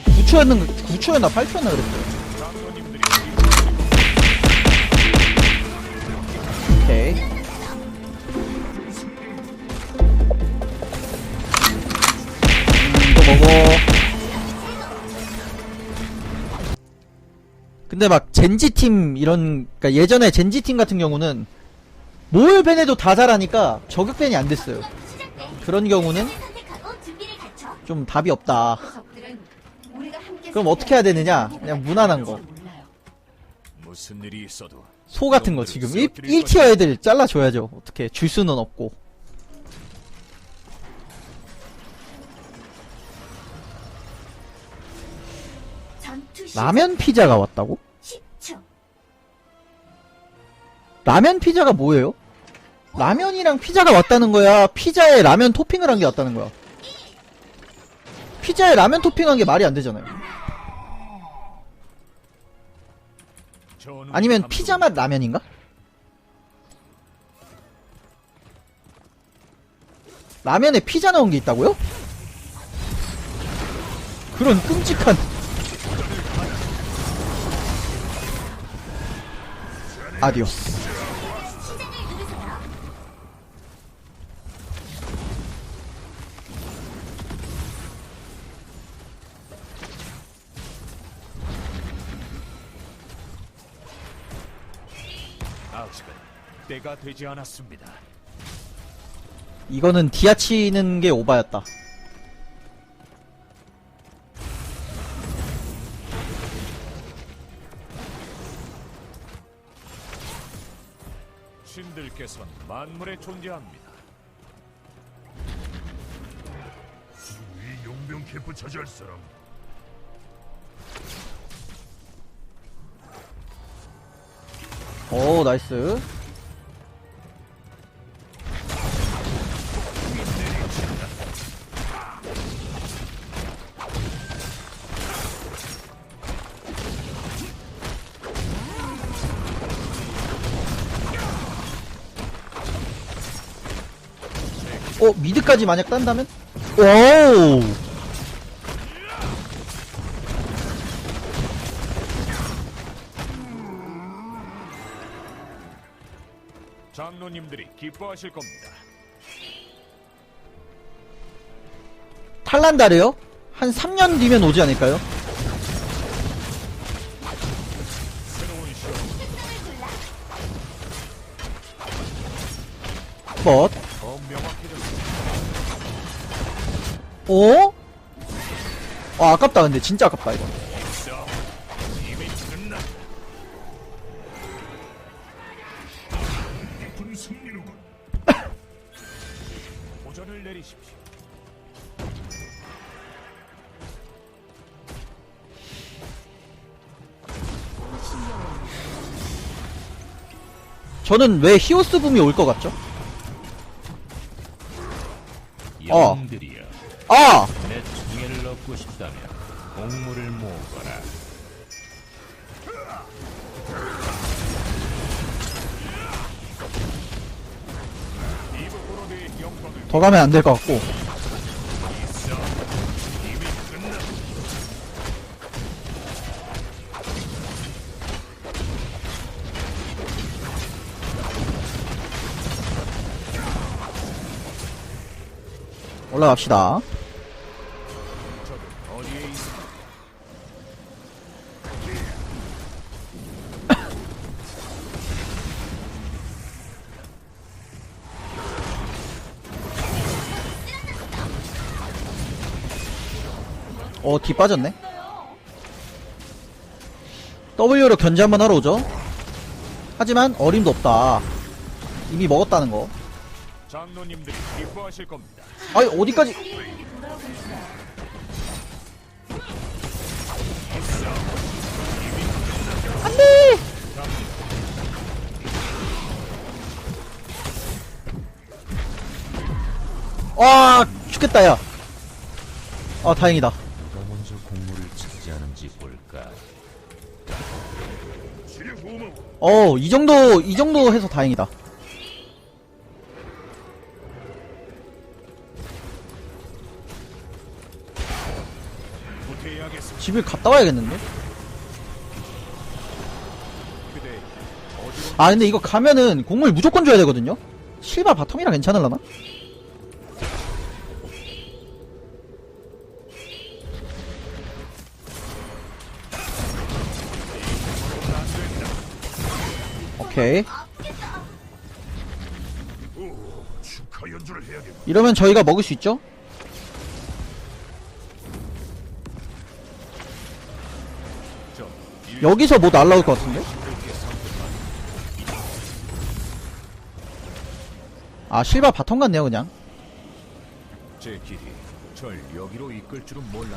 9초였는 9초였나 8초였나 그랬어요. 오케이. 음. 근데 막 젠지 팀 이런 그러니까 예전에 젠지 팀 같은 경우는 뭘 밴해도 다 잘하니까 저격 밴이 안 됐어요. 그런 경우는. 좀 답이 없다. 그럼 어떻게 해야 되느냐? 그냥 무난한 거. 무슨 일이 있어도 소 같은 거 지금 1, 1티어 애들 잘라줘야죠. 어떻게 줄 수는 없고. 라면 피자가 왔다고? 10초. 라면 피자가 뭐예요? 라면이랑 피자가 왔다는 거야? 피자에 라면 토핑을 한 게 왔다는 거야? 피자에 라면 토핑한 게 말이 안 되잖아요. 아니면 피자 맛 라면인가? 라면에 피자 넣은 게 있다고요? 그런 끔찍한 아디오스 때가 되지 않았습니다. 이거는 디아치는 게 오바였다. 신들께서는 만물에 존재합니다. 이 용병 캠프 차지할 사람 오 나이스 어 미드까지 만약 딴다면? 오 장로님들이 기뻐하실 겁니다. 탈란다르요? 한 3년 뒤면 오지 않을까요? 뭐? 어? 아 아깝다 근데 진짜 아깝다 이거. 저는 왜 히오스 붐이 올 것 같죠? 어. 영웅들이여 아! 내 총애를 얻고 싶다면 공물을 모으거라. 더 가면 안 될 것 같고. 올라갑시다 어, 뒤 빠졌네. W로 견제 한번 하러 오죠. 하지만 어림도 없다. 이미 먹었다는 거. 장로님들이 기뻐하실 겁니다. 아니, 어디까지. 안 돼! 와, 죽겠다, 야. 아, 다행이다. 어, 이 정도, 이 정도 해서 다행이다. 집을 갔다 와야겠는데? 아 근데 이거 가면은 공물 무조건 줘야 되거든요? 실바 바텀이라 괜찮을라나? 오케이 해야겠다. 이러면 저희가 먹을 수 있죠? 여기서 뭐 날라올 것 같은데? 아 실바 바텀 같네요 그냥 제 길이 절 여기로 이끌 줄은 몰랐네.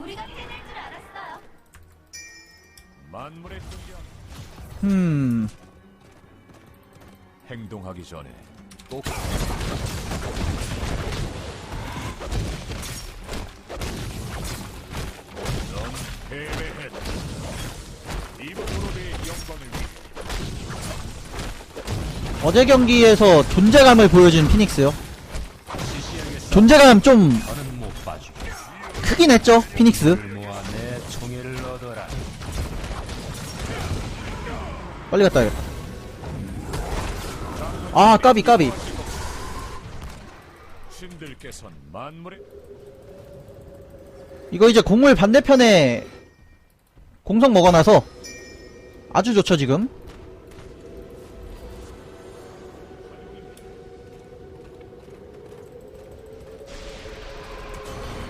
우리가 해낼 줄 알았어요. 만물의 존재 음. 행동하기 전에. 꼭. 넌 패배했다. 이브로드의 영광을 위해. 어제 경기에서 존재감을 보여준 피닉스요. 존재감 좀못 크긴 했죠 피닉스 빨리 갔다 와야겠다. 아 까비 까비. 신들께선 만물의 이거 이제 공물 반대편에 공성 먹어놔서 아주 좋죠 지금.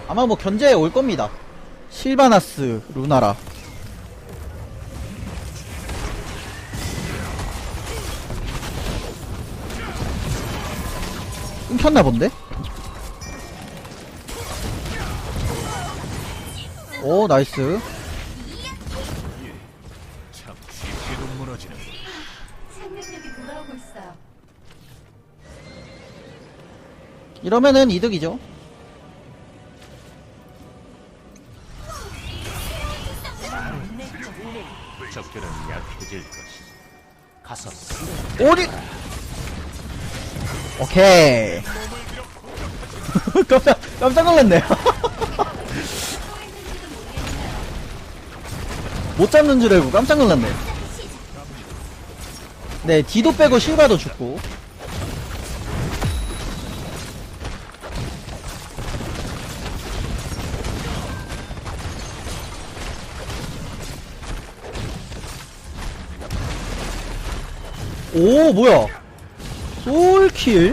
아마 뭐 견제에 올 겁니다. 실바나스 루나라 끊겼나 본데? 오 나이스. 이러면은 이득이죠 적들은 약해질 것이. 가서 쓰러. 오케이. 깜짝 깜짝 놀랐네요. 못 잡는 줄 알고 깜짝 놀랐네 네 디도 빼고 실바도 죽고. 오 뭐야 솔킬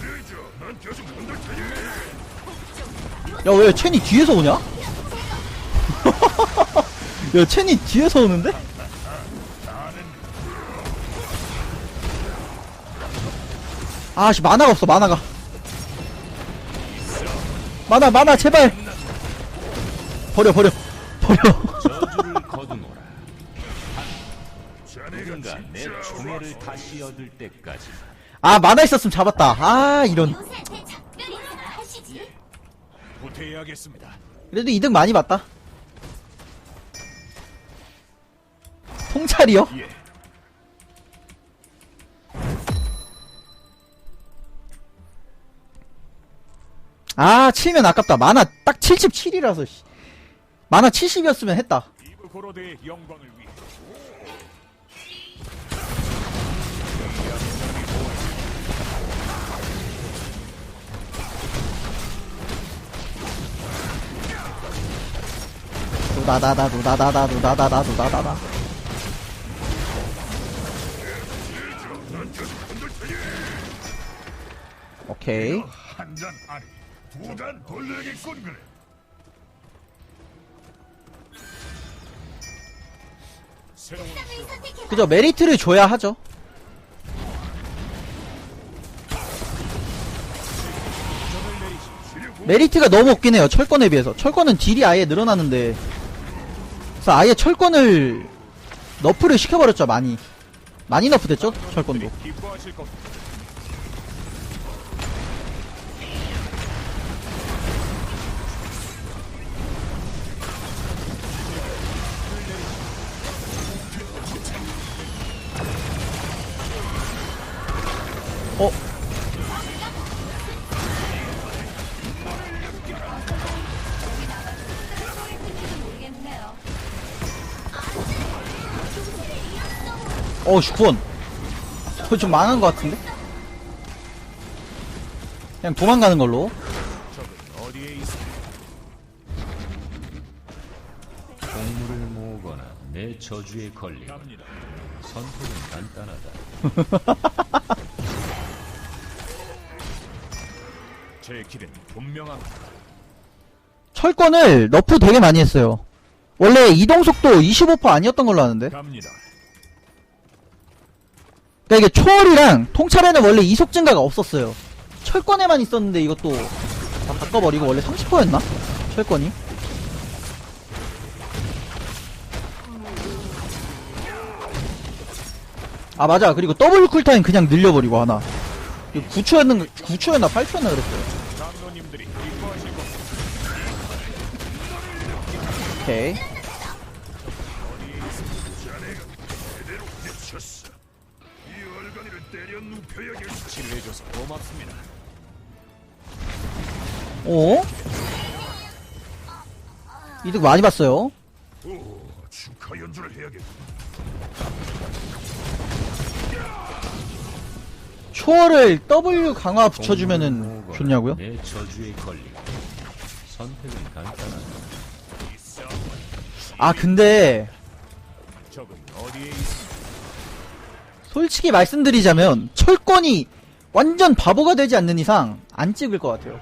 레이저, 난 계속 흔들 테니. 야왜 첸이 뒤에서 오냐? 야 첸이 뒤에서 오는데? 아씨 만화가 없어 만화가 만화 만화 제발 버려 버려 저주를 거두노라. 누군가 내 총애를 다시 얻을 때까지. 아 만화 있었으면 잡았다 아 이런 요새 제 작별이 하시지. 후퇴해야겠습니다. 그래도 이득 많이 봤다 통찰이요? 예. 아 치면 아깝다 만화 딱 77이라서 만화 70이었으면 했다 두다다다 두다다다 두다다다 두다다다 오케이 한잔 아니, 두잔 돌려야겠군 그래. 그죠? 메리트를 줘야 하죠. 메리트가 너무 없긴 해요 철권에 비해서. 철권은 딜이 아예 늘어나는데. 그래서 아예 철권을 너프를 시켜버렸죠 많이. 많이 너프 됐죠 철권도 어? 모르겠네요. 어우씨 구원 거의 좀 망한 것 같은데? 그냥 도망가는 걸로? 공물을 모으거나 내 저주에 걸리거나. 선택은 간단하다. 제 길은 분명합니다. 철권을 너프 되게 많이 했어요 원래 이동 속도 25% 아니었던 걸로 아는데 갑니다. 그러니까 이게 초월이랑 통찰에는 원래 이속 증가가 없었어요 철권에만 있었는데 이것도 다 바꿔버리고 원래 30%였나? 철권이 아 맞아 그리고 더블 쿨타임 그냥 늘려버리고 하나 9초였는 9초였나 8초였나 그랬어요 오케이. 오 이득 많이 봤어요 오, 축하 연주를 해야겠다. 초월을 W 강화 붙여주면은 좋냐고요? 내 저주에 걸리고 선택은 간단하다. 아 근데? 솔직히 말씀드리자면 철권이 완전 바보가 되지 않는 이상 안 찍을 것 같아요.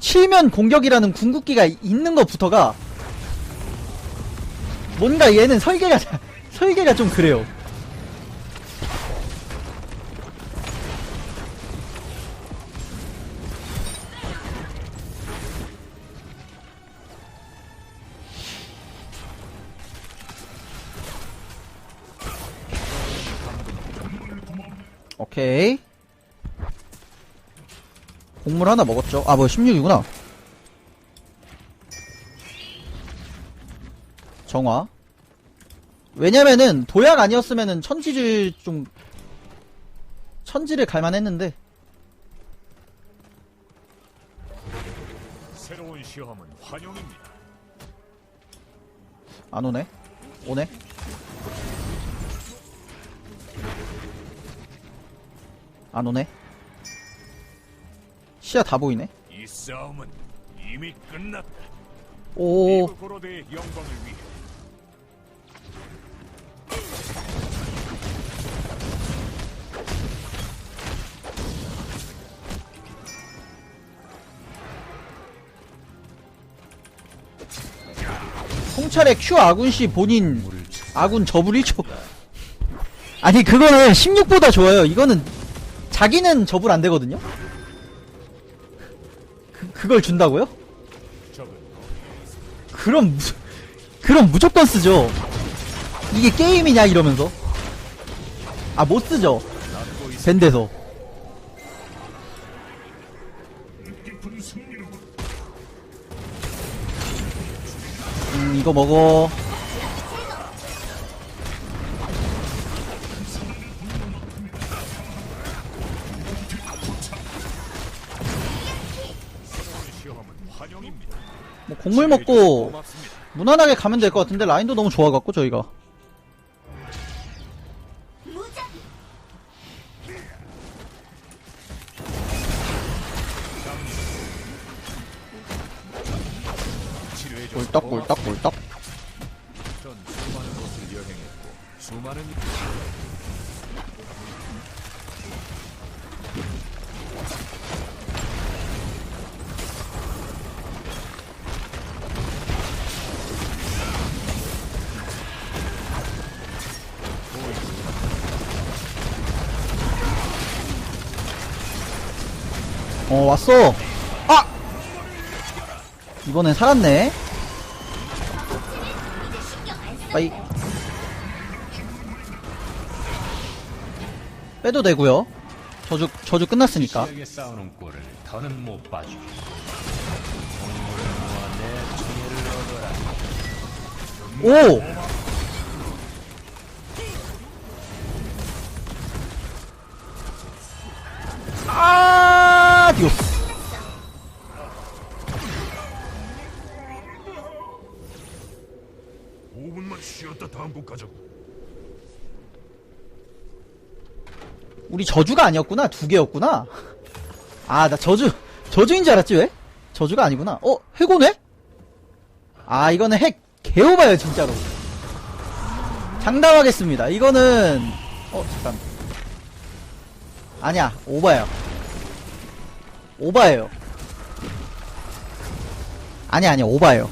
칠면 공격이라는 궁극기가 있는 것부터가 뭔가 얘는 설계가 자- 설계가 좀 그래요. 오케이. 곡물 하나 먹었죠. 아, 뭐 16이구나. 정화. 왜냐면은 도약 아니었으면은 천지를 좀 천지를 갈만했는데 새로운 시험은 환영입니다. 안 오네. 오네. 안 오네. 시야 다 보이네. 이 싸움은 이미 끝났다. 오. 리브 고로드의 영광을 위해 통찰의 Q 아군씨 본인 아군 저불 1초. 아니, 그거는 16보다 좋아요. 이거는 자기는 저불 안 되거든요? 그, 그걸 준다고요? 그럼, 무, 그럼 무조건 쓰죠. 이게 게임이냐, 이러면서. 아, 못 쓰죠. 남고 있습니다. 밴드에서. 음, 이거 먹어. 곡물 먹고. 무난하게 가면 될 것 같은데, 라인도 너무 좋아갖고, 저희가. 꿀떡, 꿀떡. 꿀떡. 어, 왔어. 아! 이번엔 살았네. 빠이. 빼도 되고요. 저주, 저주 끝났으니까. 시 디오스 5분만 쉬었다 다음 곡 가자고. 우리 저주가 아니었구나 두 개였구나 아 나 저주 저주인 줄 알았지 왜? 저주가 아니구나 어? 해고네? 아 이거는 핵 개오바예요 진짜로 장담하겠습니다 이거는 어 잠깐 아니야 오바예요 오바예요. 아니야 아니야 오바예요.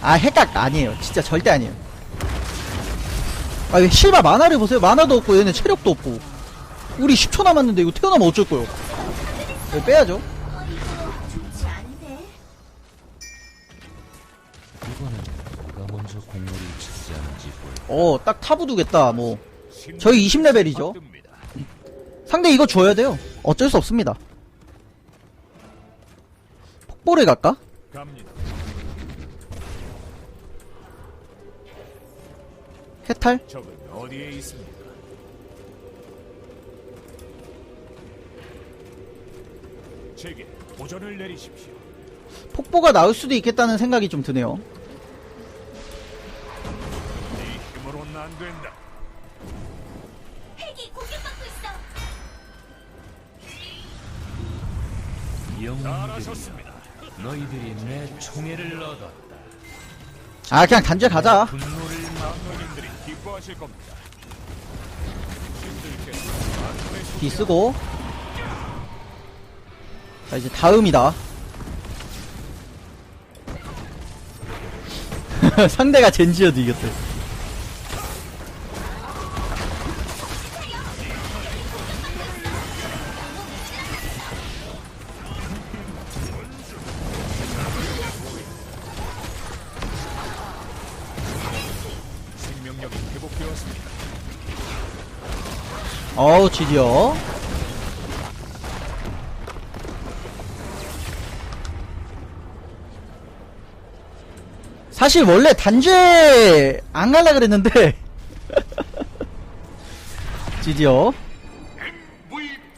아 핵각 아니에요. 진짜 절대 아니에요. 아왜 실바 만화를 보세요. 만화도 없고 얘네 체력도 없고. 우리 10초 남았는데 이거 태어나면 어쩔 거요? 빼야죠 어 딱 타부 두겠다 뭐. 저희 20레벨이죠? 상대 이거 줘야 돼요. 어쩔 수 없습니다. 폭보를 갈까? 해탈? 폭보가 나올 수도 있겠다는 생각이 좀 드네요 안 된다. 핵이 공격받고 있어. 영웅들이 잘하셨습니다. 너희들이 내 총애를 얻었다. 아 그냥 단죄 가자 분노를 막 장로님들이 기뻐하실 겁니다. D 쓰고 자 이제 다음이다 상대가 젠지여도 이겼대 어우 드디어. 사실 원래 단죄 안 갈라 그랬는데. 드디어.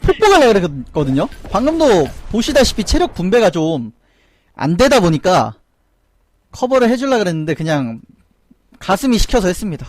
폭포 갈라 그랬거든요? 방금도 보시다시피 체력 분배가 좀 안 되다 보니까 커버를 해줄라 그랬는데 그냥 가슴이 시켜서 했습니다